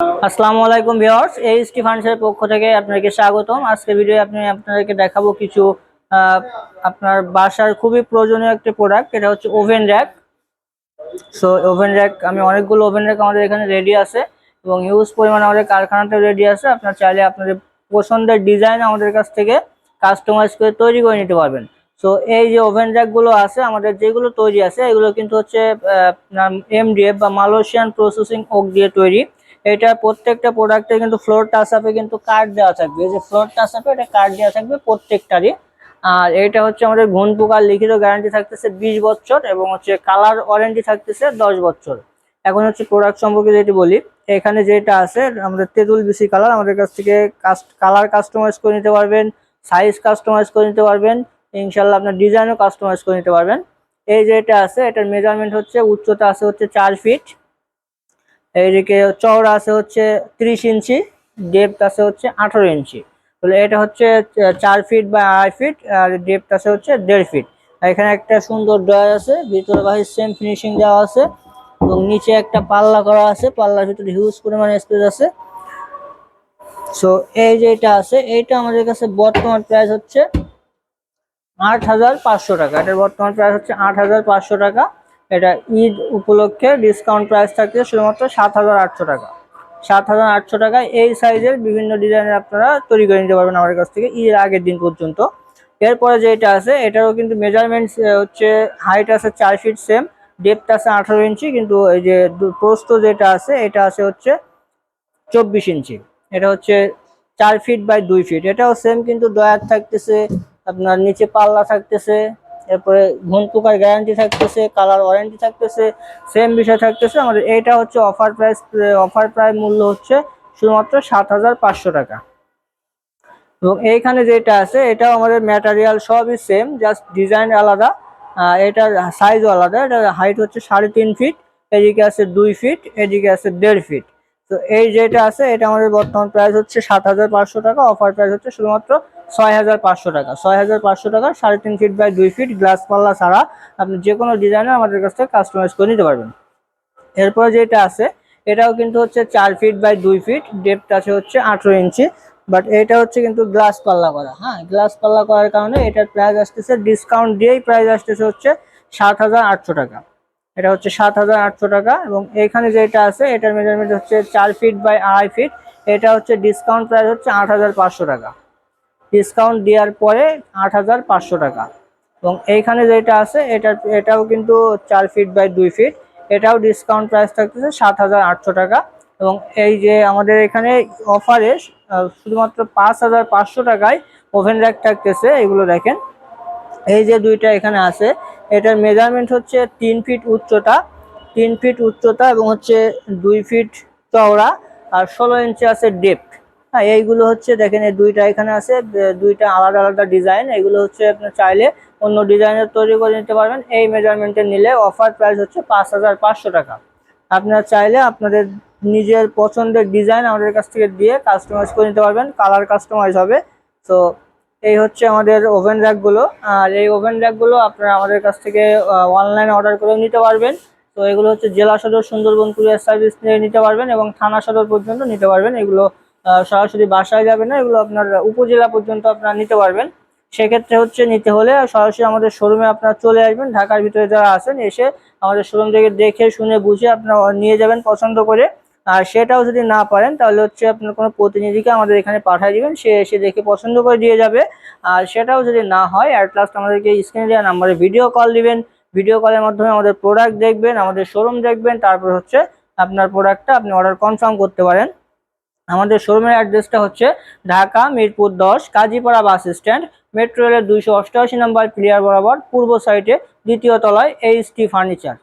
আসসালামু আলাইকুম ভিউয়ার্স, এই স্টি ফার্নিচারের পক্ষ থেকে আপনাকে স্বাগতম। আজকে ভিডিও আপনি আপনাদেরকে দেখাবো কিছু আপনার বাসার খুবই প্রয়োজনীয় একটি প্রোডাক্ট এটা হচ্ছে oven rack so oven rack আমি অনেকগুলো ওভেন র্যাক আমাদের এখানে রেডি আছে এবং হিউজ পরিমাণে আমাদের কারখানাতে রেডি আছে। আপনার চাইলে আপনাদের পছন্দের ডিজাইন আমাদের কাছ থেকে কাস্টমাইজ করে তৈরি করে নিতে পারবেন। সো এই যে ওভেন র্যাকগুলো আছে, আমাদের যেগুলো তৈরি আছে, এগুলো কিন্তু হচ্ছে এমডিএফ বা মালয়েশিয়ান প্রসেসিং ওক দিয়ে তৈরি। এটা প্রত্যেকটা প্রোডাক্টে কিন্তু ফ্লোর টাচ আপে কিন্তু কার্ড দেওয়া থাকবে। এই যে ফ্লোর টাচ আপে এটা কার্ড দেওয়া থাকবে প্রত্যেকটারই। আর এটা হচ্ছে আমাদের ঘুণ পোকার লিখিত গ্যারান্টি থাকতেছে বিশ বছর এবং হচ্ছে কালার ওয়ারেন্টি থাকতেছে দশ বছর। এখন হচ্ছে প্রোডাক্ট সম্পর্কে যেটি বলি, এখানে যেটা আছে, আমাদের তেঁতুল বিসি কালার আমাদের কাছ থেকে কালার কাস্টমাইজ করে নিতে পারবেন সাইজ কাস্টমাইজ করে নিতে পারবেন ইনশাল্লাহ আপনার ডিজাইনও কাস্টমাইজ করে নিতে পারবেন। এই যেটা আছে, এটার মেজারমেন্ট হচ্ছে, উচ্চতা আছে হচ্ছে চার ফিট এইদিকে চওড়া আছে হচ্ছে ত্রিশ ইঞ্চি ডেপথ আছে হচ্ছে আঠারো ইঞ্চি। তাহলে এটা হচ্ছে চার ফিট বা আড়াই ফিট আর ডেপথ আছে হচ্ছে দেড় ফিট এখানে একটা সুন্দর ড্রয়ার আছে, ভিতরে বাহির সেম ফিনিশিং দেওয়া আছে, এবং নিচে একটা পাল্লা করা আছে, পাল্লার ভিতরে হিউজ পরিমাণে স্পেস আছে। সো এই যেটা আছে, এইটা আমাদের কাছে বর্তমান প্রাইস হচ্ছে আট হাজার পাঁচশো টাকা। এটার বর্তমান প্রাইস হচ্ছে আট হাজার পাঁচশো টাকা। এটা ঈদ উপলক্ষে ডিসকাউন্ট প্রাইস থাকছে শুধুমাত্র সাত হাজার আটশো টাকা। সাত হাজার আটশো টাকায় এই সাইজের বিভিন্ন ডিজাইনের আপনারা তৈরি করে নিতে পারবেন আমার কাছ থেকে ঈদের আগের দিন পর্যন্ত। এরপরে যেটা আছে, এটারও কিন্তু মেজারমেন্টস হচ্ছে হাইট আছে চার ফিট সেম ডেপথ আছে আঠারো ইঞ্চি, কিন্তু এই যে প্রস্থ যেটা আছে, এটা আছে হচ্ছে চব্বিশ ইঞ্চি। এটা হচ্ছে চার ফিট বাই দুই ফিট এটাও সেম কিন্তু ডয়ার থাকতেছে, আপনার নিচে পাল্লা থাকতেছে এরপরে ঘুন পোকার গ্যারান্টি থাকতেছে কালার ওয়ারেন্টি থাকতেছে সেম বিষয় থাকতেছে। আমাদের এইটা হচ্ছে অফার প্রাইস অফার প্রাইস মূল্য হচ্ছে শুধুমাত্র সাত হাজার পাঁচশো টাকা। এবং এইখানে যেটা আছে, এটাও আমাদের ম্যাটেরিয়াল সবই সেম জাস্ট ডিজাইন আলাদা। এটার সাইজও আলাদা। এটার হাইট হচ্ছে সাড়ে তিন ফিট এদিকে আছে দুই ফিট এদিকে আছে দেড় ফিট তো এই যেটা আছে, এটা আমাদের বর্তমান প্রাইস হচ্ছে সাত হাজার পাঁচশো টাকা অফার প্রাইস হচ্ছে শুধুমাত্র ছয় হাজার পাঁচশো টাকা। ছয় হাজার পাঁচশো টাকা, সাড়ে তিন ফিট বাই দুই ফিট গ্লাস পাল্লা ছাড়া আপনি যে কোনো ডিজাইনে আমাদের কাছ থেকে কাস্টমাইজ করে নিতে পারবেন। এরপরে যেটা আছে, এটাও কিন্তু হচ্ছে চার ফিট বাই দুই ফিট ডেপথ আছে হচ্ছে আঠেরো ইঞ্চি বাট এটা হচ্ছে কিন্তু গ্লাস পাল্লা করা। হ্যাঁ গ্লাস পাল্লা করার কারণে এটার প্রাইস আসতেছে ডিসকাউন্ট দিয়েই প্রাইস আসতেছে হচ্ছে সাত হাজার আটশো টাকা। এটা হচ্ছে সাত হাজার আটশো টাকা এবং এখানে যেটা আছে, এটার মেজারমেন্ট হচ্ছে চার ফিট বাই আড়াই ফিট এটা হচ্ছে ডিসকাউন্ট প্রাইস হচ্ছে আট হাজার পাঁচশো টাকা। ডিসকাউন্ট দেওয়ার পরে আট হাজার পাঁচশো টাকা। এবং এইখানে যেটা আছে, এটা, এটাও কিন্তু চার ফিট বাই দুই ফিট এটাও ডিসকাউন্ট প্রাইস থাকতেছে সাত হাজার আটশো টাকা। এবং এই যে আমাদের এখানে অফারে শুধুমাত্র পাঁচ হাজার পাঁচশো টাকায় ওভেন র্যাক থাকতেছে, এগুলো দেখেন। এই যে দুইটা এখানে আছে, এটার মেজারমেন্ট হচ্ছে তিন ফিট উচ্চতা, তিন ফিট উচ্চতা এবং হচ্ছে দুই ফিট চওড়া, আর ষোলো ইঞ্চি আছে ডেপথ হ্যাঁ এইগুলো হচ্ছে দেখেন, এই দুইটা এখানে আছে দুইটা আলাদা আলাদা ডিজাইন এগুলো হচ্ছে আপনি চাইলে অন্য ডিজাইনের তৈরি করে নিতে পারবেন। এই মেজারমেন্টে নিলে অফার প্রাইস হচ্ছে পাঁচ হাজার পাঁচশো টাকা। আপনারা চাইলে আপনাদের নিজের পছন্দের ডিজাইন আমাদের কাছ থেকে দিয়ে কাস্টমাইজ করে নিতে পারবেন কালার কাস্টমাইজ হবে। তো এই হচ্ছে আমাদের ওভেন র্যাকগুলো আর এই ওভেন র্যাকগুলো আপনারা আমাদের কাছ থেকে অনলাইনে অর্ডার করে নিতে পারবেন। তো এগুলো হচ্ছে জেলা সদর সুন্দরবন কুরিয়ার সার্ভিস নিয়ে নিতে পারবেন এবং থানা সদর পর্যন্ত নিতে পারবেন। এগুলো সরাসরি বাসায় যাবে না, এগুলো আপনার উপজেলা পর্যন্ত আপনারা নিতে পারবেন। সেক্ষেত্রে হচ্ছে নিতে হলে সরাসরি আমাদের শোরুমে আপনারা চলে আসবেন, ঢাকার ভিতরে যারা আছেন এসে আমাদের শোরুম থেকে দেখে, শুনে, বুঝে আপনারা নিয়ে যাবেন পছন্দ করে। আর সেটাও যদি না পারেন, তাহলে হচ্ছে আপনার কোনো প্রতিনিধিকে আমাদের এখানে পাঠিয়ে দিবেন, সে এসে দেখে পছন্দ করে দিয়ে যাবে। আর সেটাও যদি না হয় অ্যাট লাস্ট আমাদেরকে স্ক্রিনে দেওয়া নাম্বারে ভিডিও কল দিবেন। ভিডিও কলের মাধ্যমে আমাদের প্রোডাক্ট দেখবেন, আমাদের শোরুম দেখবেন, তারপর হচ্ছে আপনার প্রোডাক্টটা আপনি অর্ডার কনফার্ম করতে পারেন। আমাদের শোরুমের অ্যাড্রেসটা হচ্ছে ঢাকা, মিরপুর দশ, কাজীপাড়া বাস স্ট্যান্ড, মেট্রো রেলের দুইশো অষ্টআশি নম্বর প্লেয়ার বরাবর, পূর্ব সাইডে দ্বিতীয় তলায় এইচ টি ফার্নিচার।